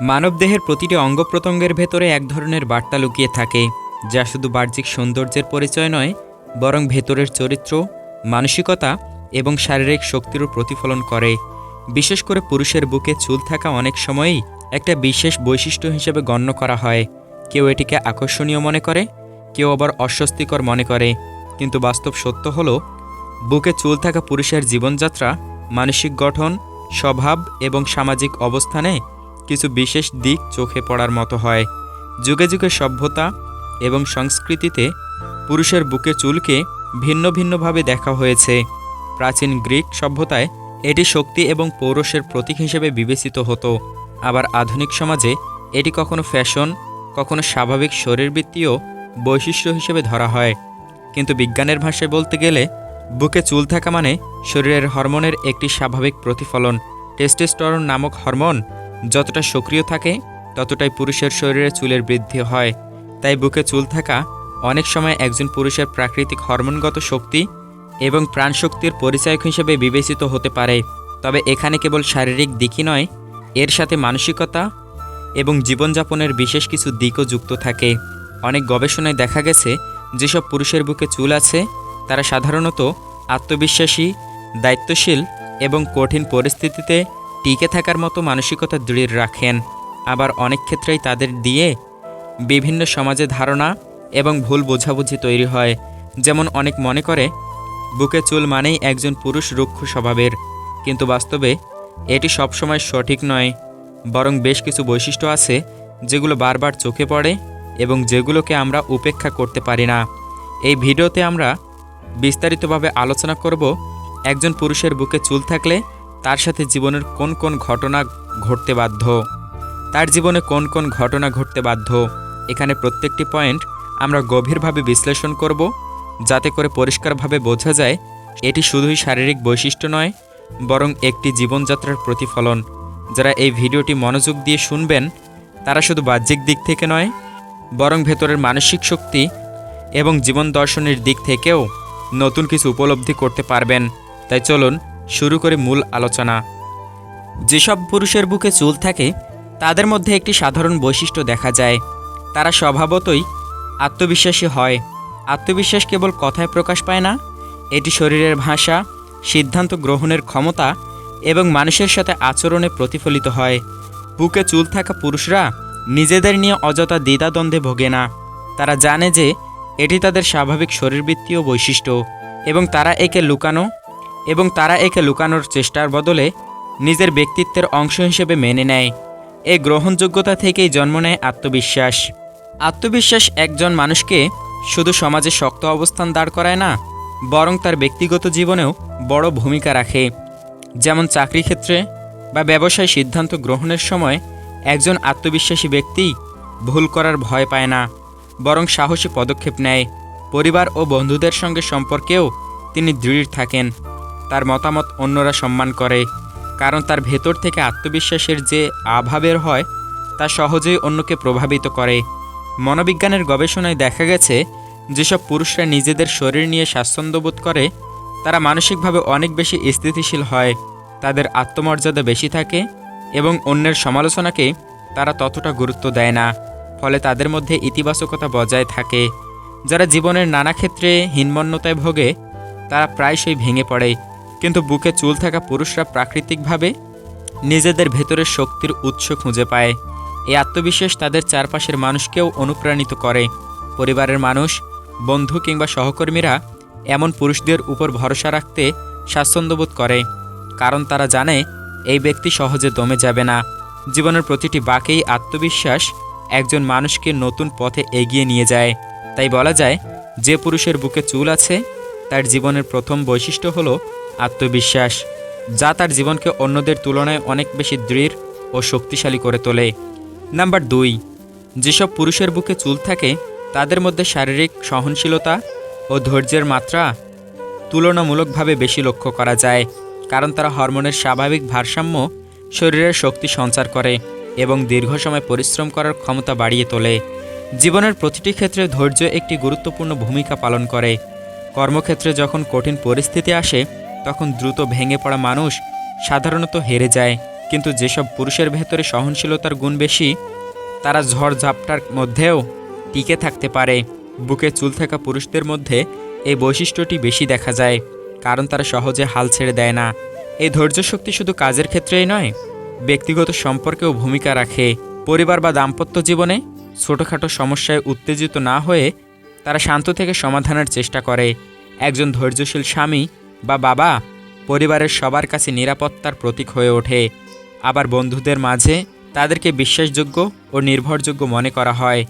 মানবদেহের প্রতিটি অঙ্গ প্রত্যঙ্গের ভেতরে এক ধরনের বার্তা লুকিয়ে থাকে, যা শুধু বাহ্যিক সৌন্দর্যের পরিচয় নয়, বরং ভেতরের চরিত্র, মানসিকতা এবং শারীরিক শক্তিরও প্রতিফলন করে। বিশেষ করে পুরুষের বুকে চুল থাকা অনেক সময়ই একটা বিশেষ বৈশিষ্ট্য হিসেবে গণ্য করা হয়। কেউ এটিকে আকর্ষণীয় মনে করে, কেউ আবার অস্বস্তিকর মনে করে। কিন্তু বাস্তব সত্য হলো, বুকে চুল থাকা পুরুষের জীবনযাত্রা, মানসিক গঠন, স্বভাব এবং সামাজিক অবস্থানে কিছু বিশেষ দিক চোখে পড়ার মতো হয়। যুগে যুগে সভ্যতা এবং সংস্কৃতিতে পুরুষের বুকে চুলকে ভিন্ন ভিন্নভাবে দেখা হয়েছে। প্রাচীন গ্রিক সভ্যতায় এটি শক্তি এবং পৌরষের প্রতীক হিসেবে বিবেচিত হতো। আবার আধুনিক সমাজে এটি কখনো ফ্যাশন, কখনো স্বাভাবিক শরীরবৃত্তীয় বৈশিষ্ট্য হিসেবে ধরা হয়। কিন্তু বিজ্ঞানের ভাষায় বলতে গেলে, বুকে চুল থাকা মানে শরীরের হরমোনের একটি স্বাভাবিক প্রতিফলন। টেস্টেস্টরন নামক হরমোন যতটা সক্রিয় থাকে, ততটাই পুরুষের শরীরে চুলের বৃদ্ধি হয়। তাই বুকে চুল থাকা অনেক সময় একজন পুরুষের প্রাকৃতিক হরমোনগত শক্তি এবং প্রাণশক্তির পরিচায়ক হিসেবে বিবেচিত হতে পারে। তবে এখানে কেবল শারীরিক দিকই নয়, এর সাথে মানসিকতা এবং জীবনযাপনের বিশেষ কিছু দিকও যুক্ত থাকে। অনেক গবেষণায় দেখা গেছে, যেসব পুরুষের বুকে চুল আছে, তারা সাধারণত আত্মবিশ্বাসী, দায়িত্বশীল এবং কঠিন পরিস্থিতিতে টিকে থাকার মতো মানসিকতা দৃঢ় রাখেন। আবার অনেক ক্ষেত্রেই তাদের দিয়ে বিভিন্ন সমাজে ধারণা এবং ভুল বোঝাবুঝি তৈরি হয়। যেমন অনেক মনে করে, বুকে চুল মানেই একজন পুরুষ রুক্ষ স্বভাবের। কিন্তু বাস্তবে এটি সবসময় সঠিক নয়। বরং বেশ কিছু বৈশিষ্ট্য আছে, যেগুলো বারবার চোখে পড়ে এবং যেগুলোকে আমরা উপেক্ষা করতে পারি না। এই ভিডিওতে আমরা বিস্তারিতভাবে আলোচনা করব, একজন পুরুষের বুকে চুল থাকলে তার সাথে জীবনের কোন কোন ঘটনা ঘটতে বাধ্য? তার জীবনে কোন কোন ঘটনা ঘটতে বাধ্য? এখানে প্রত্যেকটি পয়েন্ট আমরা গভীরভাবে বিশ্লেষণ করব, যাতে করে পরিষ্কারভাবে বোঝা যায় এটি শুধুই শারীরিক বৈশিষ্ট্য নয়, বরং একটি জীবনযাত্রার প্রতিফলন। যারা এই ভিডিওটি মনোযোগ দিয়ে শুনবেন, তারা শুধু বাহ্যিক দিক থেকে নয়, বরং ভেতরের মানসিক শক্তি এবং জীবন দর্শনের দিক থেকেও নতুন কিছু উপলব্ধি করতে পারবেন। তাই চলুন শুরু করে মূল আলোচনা। যেসব পুরুষের বুকে চুল থাকে, তাদের মধ্যে একটি সাধারণ বৈশিষ্ট্য দেখা যায়। তারা স্বভাবতই আত্মবিশ্বাসী হয়। আত্মবিশ্বাস কেবল কথায় প্রকাশ পায় না, এটি শরীরের ভাষা, সিদ্ধান্ত গ্রহণের ক্ষমতা এবং মানুষের সাথে আচরণে প্রতিফলিত হয়। বুকে চুল থাকা পুরুষরা নিজেদের নিয়ে অযথা দ্বিধাদ্বন্দ্বে ভোগে না। তারা জানে যে এটি তাদের স্বাভাবিক শরীরবৃত্তীয় বৈশিষ্ট্য এবং তারা একে লুকানো এবং তারা একে লুকানোর চেষ্টার বদলে নিজের ব্যক্তিত্বের অংশ হিসেবে মেনে নেয়। এই গ্রহণযোগ্যতা থেকেই জন্ম নেয় আত্মবিশ্বাস। আত্মবিশ্বাস একজন মানুষকে শুধু সমাজে শক্ত অবস্থান দাঁড় করায় না, বরং তার ব্যক্তিগত জীবনেও বড় ভূমিকা রাখে। যেমন চাকরি ক্ষেত্রে বা ব্যবসায় সিদ্ধান্ত গ্রহণের সময় একজন আত্মবিশ্বাসী ব্যক্তি ভুল করার ভয় পায় না, বরং সাহসী পদক্ষেপ নেয়। পরিবার ও বন্ধুদের সঙ্গে সম্পর্কেও তিনি দৃঢ় থাকেন। তার মতামত অন্যরা সম্মান করে। কারণ তার ভেতর থেকে আত্মবিশ্বাসের যে আভাবের হয়, তা সহজেই অন্যকে প্রভাবিত করে। মনোবিজ্ঞানের গবেষণায় দেখা গেছে, যেসব পুরুষরা নিজেদের শরীর নিয়ে স্বাচ্ছন্দ্যবোধ করে, তারা মানসিকভাবে অনেক বেশি স্থিতিশীল হয়, তাদের আত্মমর্যাদা বেশি থাকে এবং অন্যের সমালোচনাকে তারা ততটা গুরুত্ব দেয় না, ফলে তাদের মধ্যে ইতিবাচকতা বজায় থাকে। যারা জীবনের নানা ক্ষেত্রে হীনমন্যতায় ভোগে, তারা প্রায়শই ভেঙে পড়ে। কিন্তু বুকে চুল থাকা পুরুষরা প্রাকৃতিকভাবে নিজেদের ভেতরের শক্তির উৎস খুঁজে পায়। এই আত্মবিশ্বাস তাদের চারপাশের মানুষকেও অনুপ্রাণিত করে। পরিবারের মানুষ, বন্ধু কিংবা সহকর্মীরা এমন পুরুষদের উপর ভরসা রাখতে স্বাচ্ছন্দ্যবোধ করে, কারণ তারা জানে এই ব্যক্তি সহজে দমে যাবে না। জীবনের প্রতিটি বাকেই আত্মবিশ্বাস একজন মানুষকে নতুন পথে এগিয়ে নিয়ে যায়। তাই বলা যায়, যে পুরুষের বুকে চুল আছে, তার জীবনের প্রথম বৈশিষ্ট্য হলো আত্মবিশ্বাস, যা তার জীবনকে অন্যদের তুলনায় অনেক বেশি দৃঢ় ও শক্তিশালী করে তোলে। নাম্বার দুই, যেসব পুরুষের বুকে চুল থাকে, তাদের মধ্যে শারীরিক সহনশীলতা ও ধৈর্যের মাত্রা তুলনামূলকভাবে বেশি লক্ষ্য করা যায়, কারণ তারা হরমোনের স্বাভাবিক ভারসাম্য, শরীরের শক্তি সঞ্চার করে এবং দীর্ঘ সময় পরিশ্রম করার ক্ষমতা বাড়িয়ে তোলে। জীবনের প্রতিটি ক্ষেত্রে ধৈর্য একটি গুরুত্বপূর্ণ ভূমিকা পালন করে। কর্মক্ষেত্রে যখন কঠিন পরিস্থিতি আসে তখন দ্রুত ভেঙে পড়া মানুষ সাধারণত হেরে যায়। কিন্তু যেসব পুরুষের ভেতরে সহনশীলতার গুণ বেশি, তারা ঝড় ঝাপটার মধ্যেও টিকে থাকতে পারে। বুকে চুল থাকা পুরুষদের মধ্যে এই বৈশিষ্ট্যটি বেশি দেখা যায়, কারণ তারা সহজে হাল ছেড়ে দেয় না। এই ধৈর্য শক্তি শুধু কাজের ক্ষেত্রেই নয়, ব্যক্তিগত সম্পর্কেও ভূমিকা রাখে। পরিবার বা দাম্পত্য জীবনে ছোটোখাটো সমস্যায় উত্তেজিত না হয়ে তারা শান্ত থেকে সমাধানের চেষ্টা করে। একজন ধৈর্যশীল স্বামী বা বাবা, পরিবারের সবার কাছে নিরাপত্তার প্রতীক হয়ে ওঠে। আবার বন্ধুদের মাঝে তাদেরকে বিশ্বাসযোগ্য ও নির্ভরযোগ্য মনে করা হয়।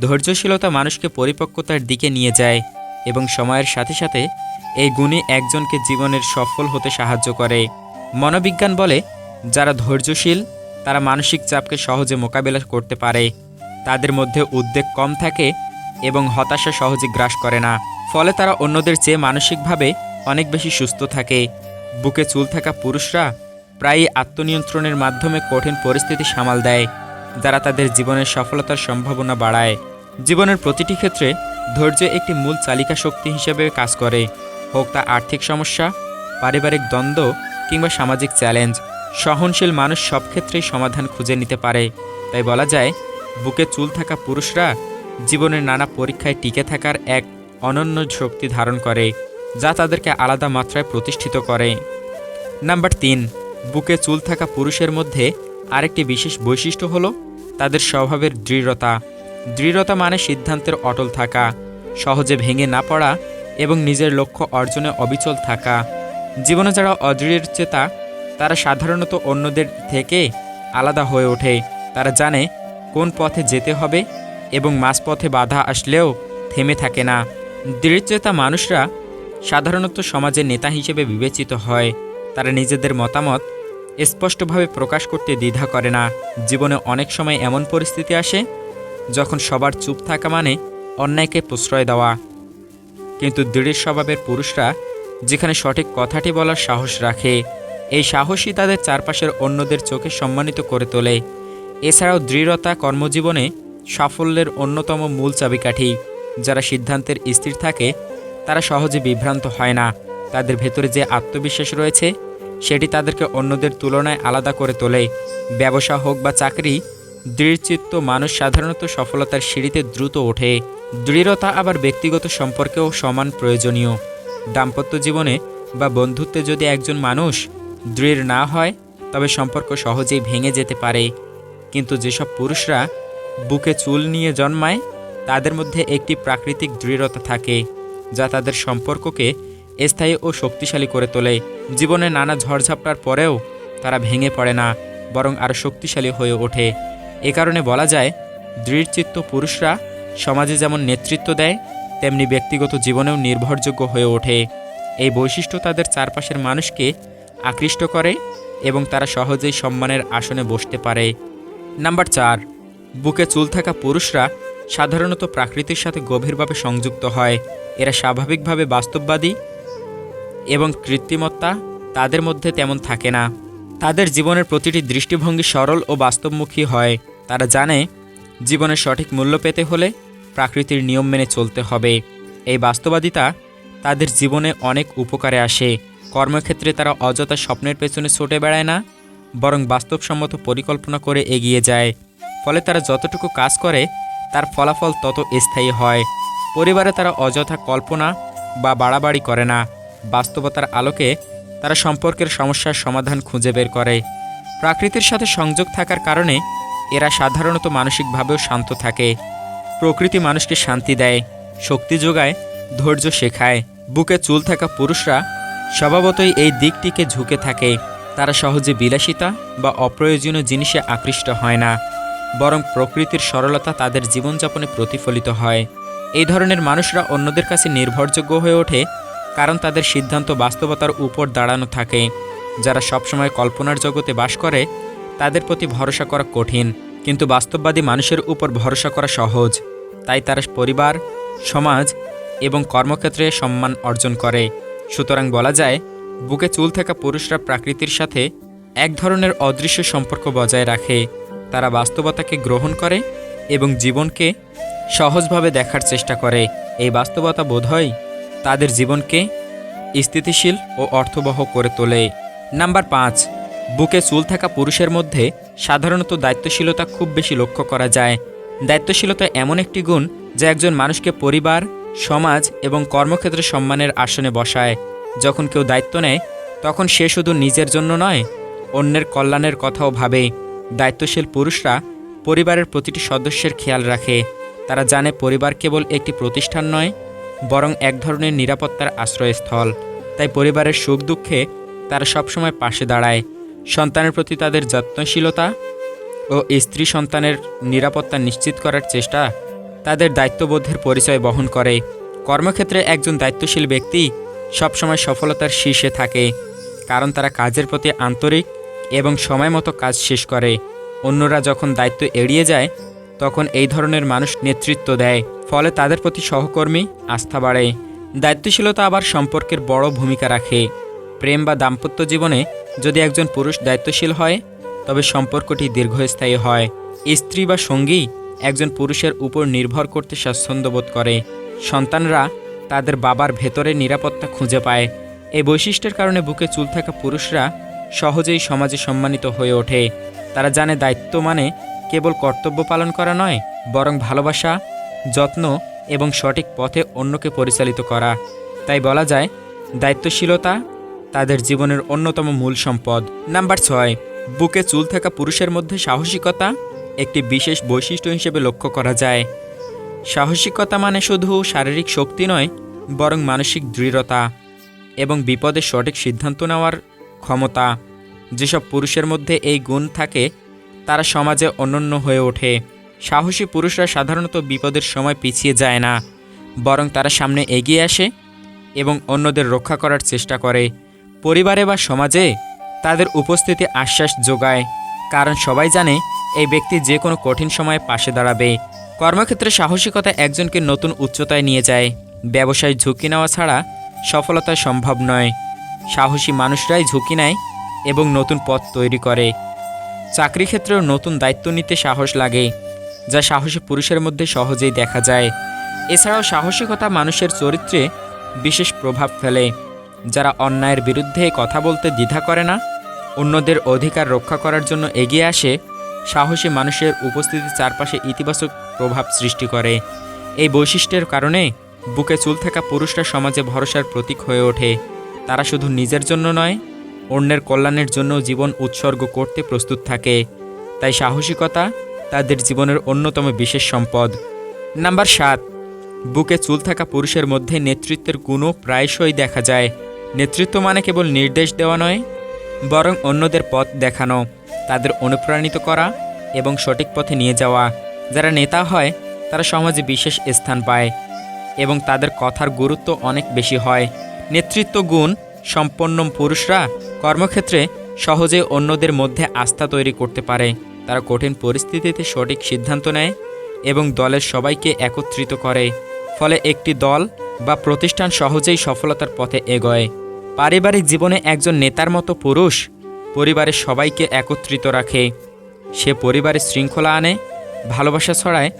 ধৈর্যশীলতা মানুষকে পরিপক্কতার দিকে নিয়ে যায় এবং সময়ের সাথে সাথে এই গুণই একজনকে জীবনের সফল হতে সাহায্য করে। মনোবিজ্ঞান বলে, যারা ধৈর্যশীল, তারা মানসিক চাপকে সহজে মোকাবেলা করতে পারে। তাদের মধ্যে উদ্বেগ কম থাকে এবং হতাশা সহজে গ্রাস করে না। ফলে তারা অন্যদের চেয়ে মানসিকভাবে অনেক বেশি সুস্থ থাকে। বুকে চুল থাকা পুরুষরা প্রায়ই আত্মনিয়ন্ত্রণের মাধ্যমে কঠিন পরিস্থিতি সামাল দেয়, যারা তাদের জীবনের সফলতার সম্ভাবনা বাড়ায়। জীবনের প্রতিটি ক্ষেত্রে ধৈর্য একটি মূল চালিকা শক্তি হিসেবে কাজ করে, হোক তা আর্থিক সমস্যা, পারিবারিক দ্বন্দ্ব কিংবা সামাজিক চ্যালেঞ্জ। সহনশীল মানুষ সব ক্ষেত্রেই সমাধান খুঁজে নিতে পারে। তাই বলা যায়, বুকে চুল থাকা পুরুষরা জীবনের নানা পরীক্ষায় টিকে থাকার এক অনন্য শক্তি ধারণ করে। যা তাদেরকে আলাদা মাত্রায় প্রতিষ্ঠিত করে। নাম্বার তিন, বুকে চুল থাকা পুরুষের মধ্যে আরেকটি বিশেষ বৈশিষ্ট্য হলো তাদের স্বভাবের দৃঢ়তা। দৃঢ়তা মানে সিদ্ধান্তের অটল থাকা, সহজে ভেঙে না পড়া এবং নিজের লক্ষ্য অর্জনে অবিচল থাকা। জীবনে যারা অদৃঢ় চেতা, তারা সাধারণত অন্যদের থেকে আলাদা হয়ে ওঠে। তারা জানে কোন পথে যেতে হবে এবং মাঝপথে বাধা আসলেও থেমে থাকে না। দৃঢ়চেতা মানুষরা সাধারণত সমাজের নেতা হিসেবে বিবেচিত হয়। তারা নিজেদের মতামত স্পষ্টভাবে প্রকাশ করতে দ্বিধা করে না। জীবনে অনেক সময় এমন পরিস্থিতি আসে, যখন সবার চুপ থাকা মানে অন্যায়কে প্রশ্রয় দেওয়া। কিন্তু দৃঢ় স্বভাবের পুরুষরা যেখানে সঠিক কথাটি বলার সাহস রাখে, এই সাহসই তাদের চারপাশের অন্যদের চোখে সম্মানিত করে তোলে। এছাড়াও দৃঢ়তা কর্মজীবনে সাফল্যের অন্যতম মূল চাবিকাঠি। যারা সিদ্ধান্তের স্থির থাকে তারা সহজে বিভ্রান্ত হয় না। তাদের ভেতরে যে আত্মবিশ্বাস রয়েছে, সেটি তাদেরকে অন্যদের তুলনায় আলাদা করে তোলে। ব্যবসা হোক বা চাকরি, দৃঢ়চিত্ত মানুষ সাধারণত সফলতার সিঁড়িতে দ্রুত ওঠে। দৃঢ়তা আবার ব্যক্তিগত সম্পর্কেও সমান প্রয়োজনীয়। দাম্পত্য জীবনে বা বন্ধুত্বে যদি একজন মানুষ দৃঢ় না হয়, তবে সম্পর্ক সহজেই ভেঙে যেতে পারে। কিন্তু যেসব পুরুষরা বুকে চুল নিয়ে জন্মায়, তাদের মধ্যে একটি প্রাকৃতিক দৃঢ়তা থাকে। যা তাদের সম্পর্ককে স্থায়ী ও শক্তিশালী করে তোলে। জীবনে নানা ঝড়ঝাপটার পরেও তারা ভেঙে পড়ে না, বরং আরও শক্তিশালী হয়ে ওঠে। এ কারণে বলা যায়, দৃঢ়চিত্ত পুরুষরা সমাজে যেমন নেতৃত্ব দেয়, তেমনি ব্যক্তিগত জীবনেও নির্ভরযোগ্য হয়ে ওঠে। এই বৈশিষ্ট্য তাদের চারপাশের মানুষকে আকৃষ্ট করে এবং তারা সহজেই সম্মানের আসনে বসতে পারে। নাম্বার চার, বুকে চুল থাকা পুরুষরা সাধারণত প্রাকৃতির সাথে গভীরভাবে সংযুক্ত হয়। এরা স্বাভাবিকভাবে বাস্তববাদী এবং কৃত্রিমত্তা তাদের মধ্যে তেমন থাকে না। তাদের জীবনের প্রতিটি দৃষ্টিভঙ্গি সরল ও বাস্তবমুখী হয়। তারা জানে জীবনের সঠিক মূল্য পেতে হলে প্রাকৃতির নিয়ম মেনে চলতে হবে। এই বাস্তবাদিতা তাদের জীবনে অনেক উপকারে আসে। কর্মক্ষেত্রে তারা অযথা স্বপ্নের পেছনে ছুটে বেড়ায় না, বরং বাস্তবসম্মত পরিকল্পনা করে এগিয়ে যায়। ফলে তারা যতটুকু কাজ করে তার ফলাফল তত স্থায়ী হয়। পরিবারে তারা অযথা কল্পনা বা বাড়াবাড়ি করে না। বাস্তবতার আলোকে তারা সম্পর্কের সমস্যার সমাধান খুঁজে বের করে। প্রাকৃতির সাথে সংযোগ থাকার কারণে এরা সাধারণত মানসিকভাবেও শান্ত থাকে। প্রকৃতি মানুষকে শান্তি দেয়, শক্তি যোগায়, ধৈর্য শেখায়। বুকে চুল থাকা পুরুষরা স্বভাবতই এই দিকটিকে ঝুঁকে থাকে। তারা সহজে বিলাসিতা বা অপ্রয়োজনীয় জিনিসে আকৃষ্ট হয় না। বরং প্রকৃতির সরলতা তাদের জীবনযাপনে প্রতিফলিত হয়। এই ধরনের মানুষরা অন্যদের কাছে নির্ভরযোগ্য হয়ে ওঠে, কারণ তাদের সিদ্ধান্ত বাস্তবতার উপর দাঁড়ানো থাকে। যারা সবসময় কল্পনার জগতে বাস করে, তাদের প্রতি ভরসা করা কঠিন, কিন্তু বাস্তববাদী মানুষের উপর ভরসা করা সহজ। তাই তারা পরিবার, সমাজ এবং কর্মক্ষেত্রে সম্মান অর্জন করে। সুতরাং বলা যায়, বুকে চুল থাকা পুরুষরা প্রাকৃতির সাথে এক ধরনের অদৃশ্য সম্পর্ক বজায় রাখে। তারা বাস্তবতাকে গ্রহণ করে এবং জীবনকে সহজভাবে দেখার চেষ্টা করে। এই বাস্তবতা বোধহয় তাদের জীবনকে স্থিতিশীল ও অর্থবহ করে তোলে। নাম্বার পাঁচ, বুকে চুল থাকা পুরুষের মধ্যে সাধারণত দায়িত্বশীলতা খুব বেশি লক্ষ্য করা যায়। দায়িত্বশীলতা এমন একটি গুণ যা একজন মানুষকে পরিবার, সমাজ এবং কর্মক্ষেত্রে সম্মানের আসনে বসায়। যখন কেউ দায়িত্ব নেয়, তখন সে শুধু নিজের জন্য নয়, অন্যের কল্যাণের কথাও ভাবে। দায়িত্বশীল পুরুষরা পরিবারের প্রতিটি সদস্যের খেয়াল রাখে। তারা জানে পরিবার কেবল একটি প্রতিষ্ঠান নয়, বরং এক ধরনের নিরাপত্তার আশ্রয়স্থল। তাই পরিবারের সুখ দুঃখে তারা সবসময় পাশে দাঁড়ায়। সন্তানের প্রতি তাদের যত্নশীলতা ও স্ত্রী সন্তানের নিরাপত্তা নিশ্চিত করার চেষ্টা তাদের দায়িত্ববোধের পরিচয় বহন করে। কর্মক্ষেত্রে একজন দায়িত্বশীল ব্যক্তি সবসময় সফলতার শীর্ষে থাকে, কারণ তারা কাজের প্রতি আন্তরিক এবং সময় মতো কাজ শেষ করে। অন্যরা যখন দায়িত্ব এড়িয়ে যায়, তখন এই ধরনের মানুষ নেতৃত্ব দেয়, ফলে তাদের প্রতি সহকর্মী আস্থা বাড়ে। দায়িত্বশীলতা আবার সম্পর্কের বড় ভূমিকা রাখে। প্রেম বা দাম্পত্য জীবনে যদি একজন পুরুষ দায়িত্বশীল হয়, তবে সম্পর্কটি দীর্ঘস্থায়ী হয়। স্ত্রী বা সঙ্গী একজন পুরুষের উপর নির্ভর করতে স্বাচ্ছন্দ্য বোধ করে। সন্তানরা তাদের বাবার ভেতরে নিরাপত্তা খুঁজে পায়। এই বৈশিষ্ট্যের কারণে বুকে চুল থাকা পুরুষরা সহজেই সমাজে সম্মানিত হয়ে ওঠে। তারা জানে দায়িত্ব মানে কেবল কর্তব্য পালন করা নয়, বরং ভালোবাসা, যত্ন এবং সঠিক পথে অন্যকে পরিচালিত করা। তাই বলা যায়, দায়িত্বশীলতা তাদের জীবনের অন্যতম মূল সম্পদ। নাম্বার ছয়, বুকে চুল থাকা পুরুষের মধ্যে সাহসিকতা একটি বিশেষ বৈশিষ্ট্য হিসেবে লক্ষ্য করা যায়। সাহসিকতা মানে শুধু শারীরিক শক্তি নয়, বরং মানসিক দৃঢ়তা এবং বিপদে সঠিক সিদ্ধান্ত নেওয়ার ক্ষমতা, যেসব পুরুষের মধ্যে এই গুণ থাকে, তারা সমাজে অনন্য হয়ে ওঠে। সাহসী পুরুষরা সাধারণত বিপদের সময় পিছিয়ে যায় না, বরং তারা সামনে এগিয়ে আসে এবং অন্যদের রক্ষা করার চেষ্টা করে। পরিবারে বা সমাজে তাদের উপস্থিতি আশ্বাস যোগায়, কারণ সবাই জানে এই ব্যক্তি যে কোনো কঠিন সময়ে পাশে দাঁড়াবে। কর্মক্ষেত্রে সাহসিকতা একজনকে নতুন উচ্চতায় নিয়ে যায়। ব্যবসায় ঝুঁকি নেওয়া ছাড়া সফলতা সম্ভব নয়। সাহসী মানুষরাই ঝুঁকি নেয় এবং নতুন পথ তৈরি করে। চাকরি ক্ষেত্রেও নতুন দায়িত্ব নিতে সাহস লাগে, যা সাহসী পুরুষের মধ্যে সহজেই দেখা যায়। এছাড়াও সাহসিকতা মানুষের চরিত্রে বিশেষ প্রভাব ফেলে, যারা অন্যায়ের বিরুদ্ধে কথা বলতে দ্বিধা করে না, অন্যদের অধিকার রক্ষা করার জন্য এগিয়ে আসে, সাহসী মানুষের উপস্থিতি চারপাশে ইতিবাচক প্রভাব সৃষ্টি করে। এই বৈশিষ্ট্যের কারণে বুকে চুল থাকা পুরুষরা সমাজে ভরসার প্রতীক হয়ে ওঠে। তারা শুধু নিজের জন্য নয়, অন্যের কল্যাণের জন্য জীবন উৎসর্গ করতে প্রস্তুত থাকে। তাই সাহসিকতা তাদের জীবনের অন্যতম বিশেষ সম্পদ। নাম্বার সাত, বুকে চুল থাকা পুরুষের মধ্যে নেতৃত্বের গুণও প্রায়শই দেখা যায়। নেতৃত্ব মানে কেবল নির্দেশ দেওয়া নয়, বরং অন্যদের পথ দেখানো, তাদের অনুপ্রাণিত করা এবং সঠিক পথে নিয়ে যাওয়া। যারা নেতা হয়, তারা সমাজে বিশেষ স্থান পায় এবং তাদের কথার গুরুত্ব অনেক বেশি হয়। নেতৃত্ব গুণ সম্পন্ন পুরুষরা কর্মক্ষেত্রে সহজে অন্যদের মধ্যে আস্থা তৈরি করতে পারে। তারা কঠিন পরিস্থিতিতে সঠিক সিদ্ধান্ত নেয় এবং দলের সবাইকে একত্রিত করে। ফলে একটি দল বা প্রতিষ্ঠান সহজেই সফলতার পথে এগোয়। পারিবারিক জীবনে একজন নেতার মতো পুরুষ পরিবারের সবাইকে একত্রিত রাখে। সে পরিবারের শৃঙ্খলা আনে, ভালোবাসা ছড়ায়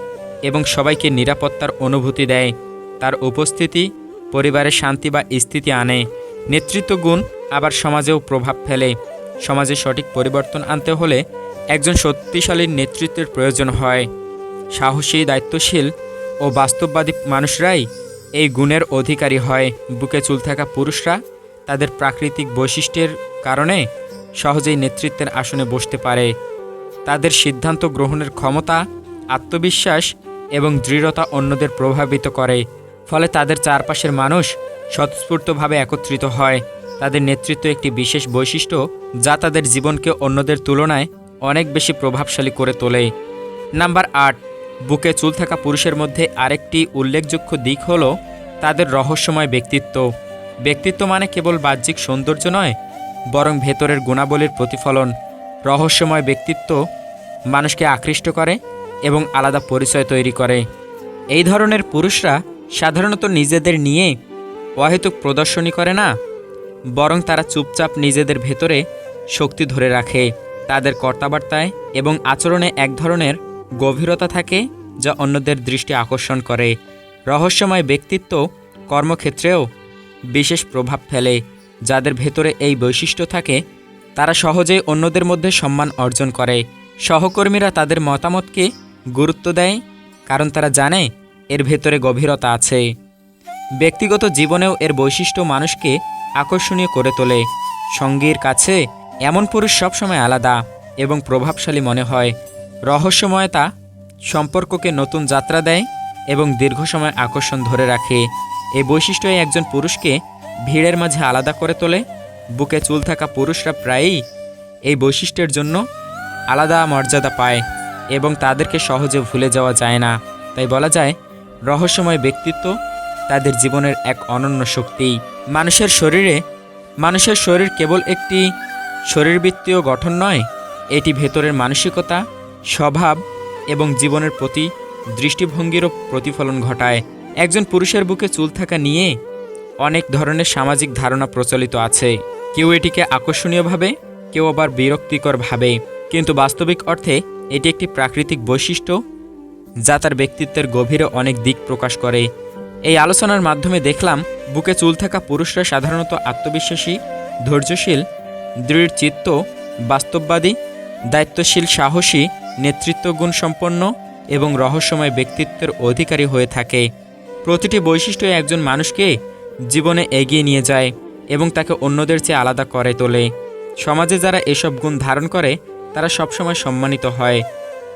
এবং সবাইকে নিরাপত্তার অনুভূতি দেয়। তার উপস্থিতি পরিবারের শান্তি বা স্থিতি আনে। নেতৃত্ব গুণ আবার সমাজেও প্রভাব ফেলে। সমাজে সঠিক পরিবর্তন আনতে হলে একজন শক্তিশালী নেতৃত্বের প্রয়োজন হয়। সাহসী, দায়িত্বশীল ও বাস্তববাদী মানুষরাই এই গুণের অধিকারী হয়। বুকে চুল থাকা পুরুষরা তাদের প্রাকৃতিক বৈশিষ্ট্যের কারণে সহজেই নেতৃত্বের আসনে বসতে পারে। তাদের সিদ্ধান্ত গ্রহণের ক্ষমতা, আত্মবিশ্বাস এবং দৃঢ়তা অন্যদের প্রভাবিত করে। ফলে তাদের চারপাশের মানুষ স্বতঃস্ফূর্তভাবে একত্রিত হয়। তাদের নেতৃত্ব একটি বিশেষ বৈশিষ্ট্য যা তাদের জীবনকে অন্যদের তুলনায় অনেক বেশি প্রভাবশালী করে তোলে। নাম্বার আট, বুকে চুল থাকা পুরুষের মধ্যে আরেকটি উল্লেখযোগ্য দিক হল তাদের রহস্যময় ব্যক্তিত্ব। ব্যক্তিত্ব মানে কেবল বাহ্যিক সৌন্দর্য নয়, বরং ভেতরের গুণাবলীর প্রতিফলন। রহস্যময় ব্যক্তিত্ব মানুষকে আকৃষ্ট করে এবং আলাদা পরিচয় তৈরি করে। এই ধরনের পুরুষরা সাধারণত নিজেদের নিয়ে অহেতুক প্রদর্শনী করে না, বরং তারা চুপচাপ নিজেদের ভেতরে শক্তি ধরে রাখে। তাদের কর্তাবার্তায় এবং আচরণে এক ধরনের গভীরতা থাকে যা অন্যদের দৃষ্টি আকর্ষণ করে। রহস্যময় ব্যক্তিত্ব কর্মক্ষেত্রেও বিশেষ প্রভাব ফেলে। যাদের ভেতরে এই বৈশিষ্ট্য থাকে, তারা সহজেই অন্যদের মধ্যে সম্মান অর্জন করে। সহকর্মীরা তাদের মতামতকে গুরুত্ব দেয়, কারণ তারা জানে এর ভেতরে গভীরতা আছে। ব্যক্তিগত জীবনেও এর বৈশিষ্ট্য মানুষকে আকর্ষণীয় করে তোলে। সঙ্গীর কাছে এমন পুরুষ সবসময় আলাদা এবং প্রভাবশালী মনে হয়। রহস্যময়তা সম্পর্ককে নতুন যাত্রা দেয় এবং দীর্ঘ সময় আকর্ষণ ধরে রাখে। এই বৈশিষ্ট্যই একজন পুরুষকে ভিড়ের মাঝে আলাদা করে তোলে। বুকে চুল থাকা পুরুষরা প্রায়ই এই বৈশিষ্ট্যের জন্য আলাদা মর্যাদা পায় এবং তাদেরকে সহজে ভুলে যাওয়া যায় না। তাই বলা যায় রহস্যময় ব্যক্তিত্ব তাদের জীবনের এক অনন্য শক্তি। মানুষের শরীরে, মানুষের শরীর কেবল একটি শরীরবৃত্তীয় গঠন নয়, এটি ভেতরের মানসিকতা, স্বভাব এবং জীবনের প্রতি দৃষ্টিভঙ্গিরও প্রতিফলন ঘটায়। একজন পুরুষের বুকে চুল থাকা নিয়ে অনেক ধরনের সামাজিক ধারণা প্রচলিত আছে। কেউ এটিকে আকর্ষণীয়ভাবে কেউ আবার বিরক্তিকর ভাবে। কিন্তু বাস্তবিক অর্থে এটি একটি প্রাকৃতিক বৈশিষ্ট্য যা তার ব্যক্তিত্বের গভীরে অনেক দিক প্রকাশ করে। এই আলোচনার মাধ্যমে দেখলাম, বুকে চুল থাকা পুরুষরা সাধারণত আত্মবিশ্বাসী, ধৈর্যশীল, দৃঢ় চিত্ত, বাস্তববাদী, দায়িত্বশীল, সাহসী, নেতৃত্বগুণ সম্পন্ন এবং রহস্যময় ব্যক্তিত্বের অধিকারী হয়ে থাকে। প্রতিটি বৈশিষ্ট্য একজন মানুষকে জীবনে এগিয়ে নিয়ে যায় এবং তাকে অন্যদের চেয়ে আলাদা করে তোলে। সমাজে যারা এসব গুণ ধারণ করে, তারা সবসময় সম্মানিত হয়।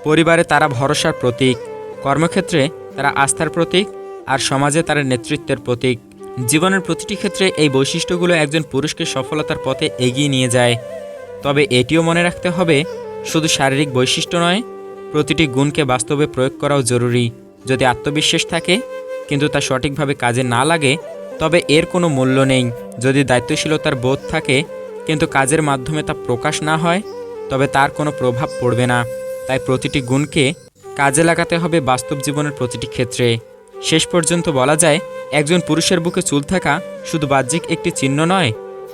পরিবারে তারা ভরসার প্রতীক। কর্মক্ষেত্রে তারা আস্থার প্রতীক আর সমাজে তারা নেতৃত্বের প্রতীক। জীবনের প্রতিটি ক্ষেত্রে এই বৈশিষ্ট্যগুলো একজন পুরুষকে সফলতার পথে এগিয়ে নিয়ে যায়। তবে এটিও মনে রাখতে হবে, শুধু শারীরিক বৈশিষ্ট্য নয়, প্রতিটি গুণকে বাস্তবে প্রয়োগ করাও জরুরি। যদি আত্মবিশ্বাস থাকে, কিন্তু তা সঠিকভাবে কাজে না লাগে, তবে এর কোনো মূল্য নেই। যদি দায়িত্বশীলতার বোধ থাকে, কিন্তু কাজের মাধ্যমে তা প্রকাশ না হয়, তবে তার কোনো প্রভাব পড়বে না। তাই প্রতিটি গুণকে কাজে লাগাতে হবে বাস্তব জীবনের প্রতিটি ক্ষেত্রে। শেষ পর্যন্ত বলা যায়, একজন পুরুষের বুকে চুল থাকা শুধু বাহ্যিক একটি চিহ্ন নয়,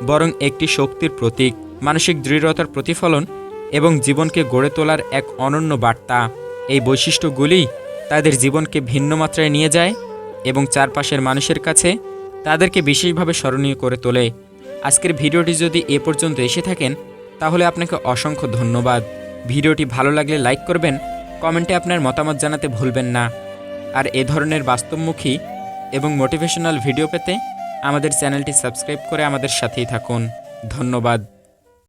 বরং একটি শক্তির প্রতীক, মানসিক দৃঢ়তার প্রতিফলন এবং জীবনকে গড়ে তোলার এক অনন্য বার্তা। এই বৈশিষ্ট্যগুলি তাদের জীবনকে ভিন্ন মাত্রায় নিয়ে যায় এবং চারপাশের মানুষের কাছে তাদেরকে বিশেষভাবে স্মরণীয় করে তোলে। আজকের ভিডিওটি যদি এ পর্যন্ত এসে থাকেন, তাহলে আপনাকে অসংখ্য ধন্যবাদ। ভিডিওটি ভালো লাগলে লাইক করবেন কমেন্টে আপনার মতামত জানাতে ভুলবেন না। আর এ ধরনের বাস্তবমুখী এবং মোটিভেশনাল ভিডিও পেতে আমাদের চ্যানেলটি সাবস্ক্রাইব করে আমাদের সাথেই থাকুন। ধন্যবাদ।